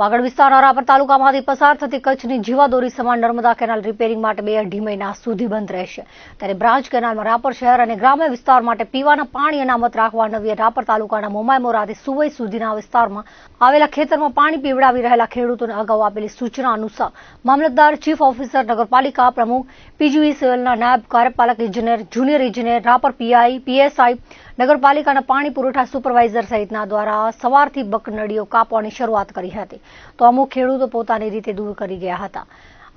વાગડ વિસ્તારના રાપર તાલુકામાંથી પસાર થતી કચ્છની જીવાદોરી સમાન નર્મદા કેનાલ રિપેરિંગ માટે બે અઢી મહિના સુધી બંધ રહેશે. ત્યારે બ્રાન્ચ કેનાલમાં રાપર શહેર અને ગ્રામ્ય વિસ્તાર માટે પીવાના પાણી અનામત રાખવા નવીએ રાપર તાલુકાના મોમાઈ મોરાથી સુવઈ સુધીના વિસ્તારમાં આવેલા ખેતરમાં પાણી પીવડાવી રહેલા ખેડૂતોને અગાઉ આપેલી સૂચના અનુસાર મામલતદાર ચીફ ઓફિસર નગરપાલિકા પ્રમુખ, પીજીવી સિવિલના નાયબ કાર્યપાલક ઇજનેર જુનિયર ઇજનેર રાપર પીઆઈ, પીએસઆઈ, નગરપાલિકાના પાણી પુરવઠા સુપરવાઇઝર સહિતના દ્વારા સવારથી બકનડીઓ કાપવાની શરૂઆત કરી હતી. તો અમુક ખેડૂતો પોતાની રીતે દૂર કરી ગયા હતા.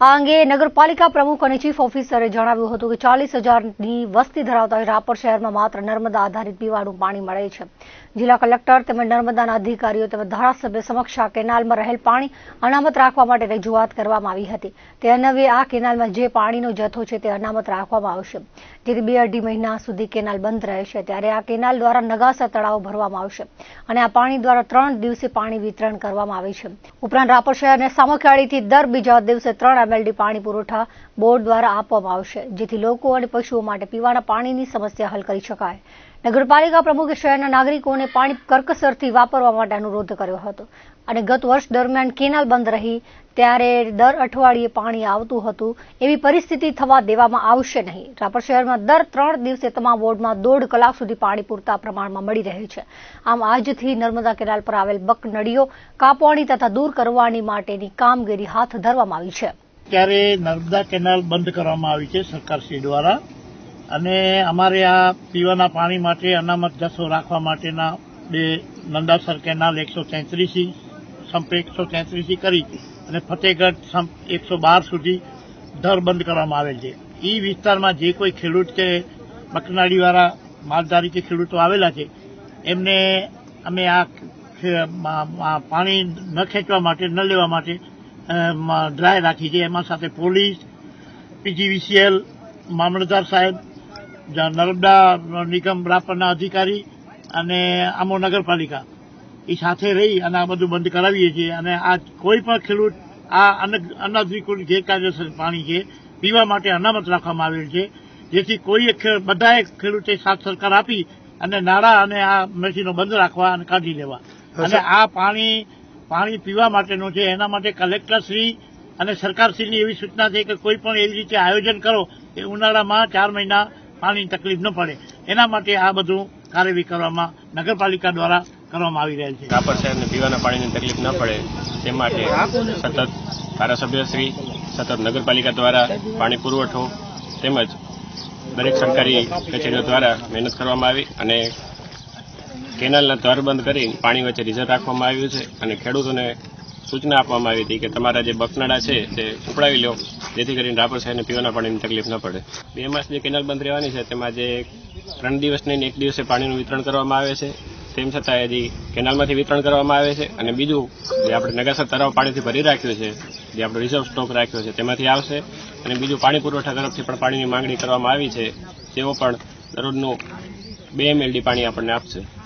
આ અંગે નગરપાલિકા પ્રમુખ અને ચીફ ઓફિસરે જણાવ્યું હતું કે ચાલીસ હજારની વસ્તી ધરાવતા રાપર શહેરમાં માત્ર નર્મદા આધારિત પીવાનું પાણી મળે છે. જિલ્લા કલેક્ટર તેમજ નર્મદાના અધિકારીઓ તેમજ ધારાસભ્ય સમક્ષ આ કેનાલમાં રહેલ પાણી અનામત રાખવા માટે રજૂઆત કરવામાં આવી હતી. તે અન્વયે આ કેનાલમાં જે પાણીનો જથ્થો છે તે અનામત રાખવામાં આવશે. જેથી બે અઢી મહિના સુધી કેનાલ બંધ રહેશે. ત્યારે આ કેનાલ દ્વારા નગાસા તળાવ ભરવામાં આવશે અને આ પાણી દ્વારા ત્રણ દિવસે પાણી વિતરણ કરવામાં આવે છે. ઉપરાંત રાપર શહેરને સામખિયાળીથી દર બીજા દિવસે ત્રણ એમએલડી પાણી પુરવઠા બોર્ડ દ્વારા આપવામાં આવશે, જેથી લોકો અને પશુઓ માટે પીવાના પાણીની સમસ્યા હલ કરી શકાય. નગરપાલિકા પ્રમુખે શહેરના નાગરિકોને પાણી કરકસરથી વાપરવા માટે અનુરોધ કર્યો હતો અને ગત વર્ષ દરમિયાન કેનાલ બંધ રહી, ત્યારે દર અઠવાડિયે પાણી આવતું હતું. એવી પરિસ્થિતિ થવા દેવામાં આવશે નહીં. રાપર શહેરમાં દર ત્રણ દિવસે તમામ વોર્ડમાં દોઢ કલાક સુધી પાણી પૂરતા પ્રમાણમાં મળી રહે છે. આમ આજથી નર્મદા કેનાલ પર આવેલ બક નળીઓ કાપવાની તથા દૂર કરવાની માટેની કામગીરી હાથ ધરવામાં આવી છે. ત્યારે નર્મદા કેનાલ બંધ કરવામાં આવી છે સરકારશ્રી દ્વારા. અને અમારે આ પીવાના પાણી માટે અનામત જથ્થો રાખવા માટેના બે નંદાસર કેનાલ એકસો તેત્રીસી, સંપ એકસો તેત્રીસી કરી અને ફતેહગઢ સંપ એકસો બાર સુધી દર બંધ કરવામાં આવેલ છે. એ વિસ્તારમાં જે કોઈ ખેડૂત કે મકનાડીવાળા માલધારી ખેડૂતો આવેલા છે, એમને અમે આ પાણી ન ખેંચવા માટે, ન લેવા માટે ડ્રાય રાખી છે. એમાં સાથે પોલીસ પીજીવીસીએલ મામલતદાર સાહેબ નર્મદા નિગમ રાપરના અધિકારી અને આમો નગરપાલિકા. એ સાથે રહી અને આ બધું બંધ કરાવીએ છીએ. અને આ કોઈ પણ ખેડૂત આ અન- અનધિકૃત ગેરકાયદેસર પાણી છે પીવા માટે અનામત રાખવામાં આવેલ છે. જેથી કોઈ બધાએ ખેડૂતે સાથ સરકાર આપી અને નાળા અને આ મશીનો બંધ રાખવા અને કાઢી લેવા. અને આ પાણી પાણી પીવા માટેનું છે. એના માટે કલેક્ટરશ્રી અને સરકારશ્રીની એવી સૂચના છે કે કોઈ પણ એવી રીતે આયોજન કરો કે ઉનાળામાં ચાર મહિના પાણી તકલીફ ન પડે. એના માટે આ બધું કાર્યવાહી કરવામાં નગરપાલિકા દ્વારા કરવામાં આવી રહેલ છે. રાપર શહેરને પીવાના પાણીની તકલીફ ન પડે તે માટે સતત ધારાસભ્યશ્રી સતત નગરપાલિકા દ્વારા પાણી પુરવઠો તેમજ દરેક સરકારી કચેરીઓ દ્વારા મહેનત કરવામાં આવી અને કેનાલના દ્વાર બંધ કરી પાણી વચ્ચે રિઝર્વ રાખવામાં આવ્યું છે અને ખેડૂતોને સૂચના આપવામાં આવી હતી કે તમારા જે બકનાળા છે તે ઉપડાવી લો, જેથી કરીને રાપર શહેરને પીવાના પાણીની તકલીફ ન પડે. બે માસ જે કેનાલ બંધ રહેવાની છે, તેમાં જે ત્રણ દિવસ નહીં એક દિવસે પાણીનું વિતરણ કરવામાં આવે છે, તેમ છતાં હજી કેનાલમાંથી વિતરણ કરવામાં આવે છે અને બીજું જે આપણે નગાસર તળાવ પાણીથી ભરી રાખ્યું છે, જે આપણે રિઝર્વ સ્ટોક રાખ્યો છે, તેમાંથી આવશે અને બીજું પાણી પુરવઠા તરફથી પણ પાણીની માંગણી કરવામાં આવી છે, તેઓ પણ દરરોજનું બે એમએલડી પાણી આપણને આપશે.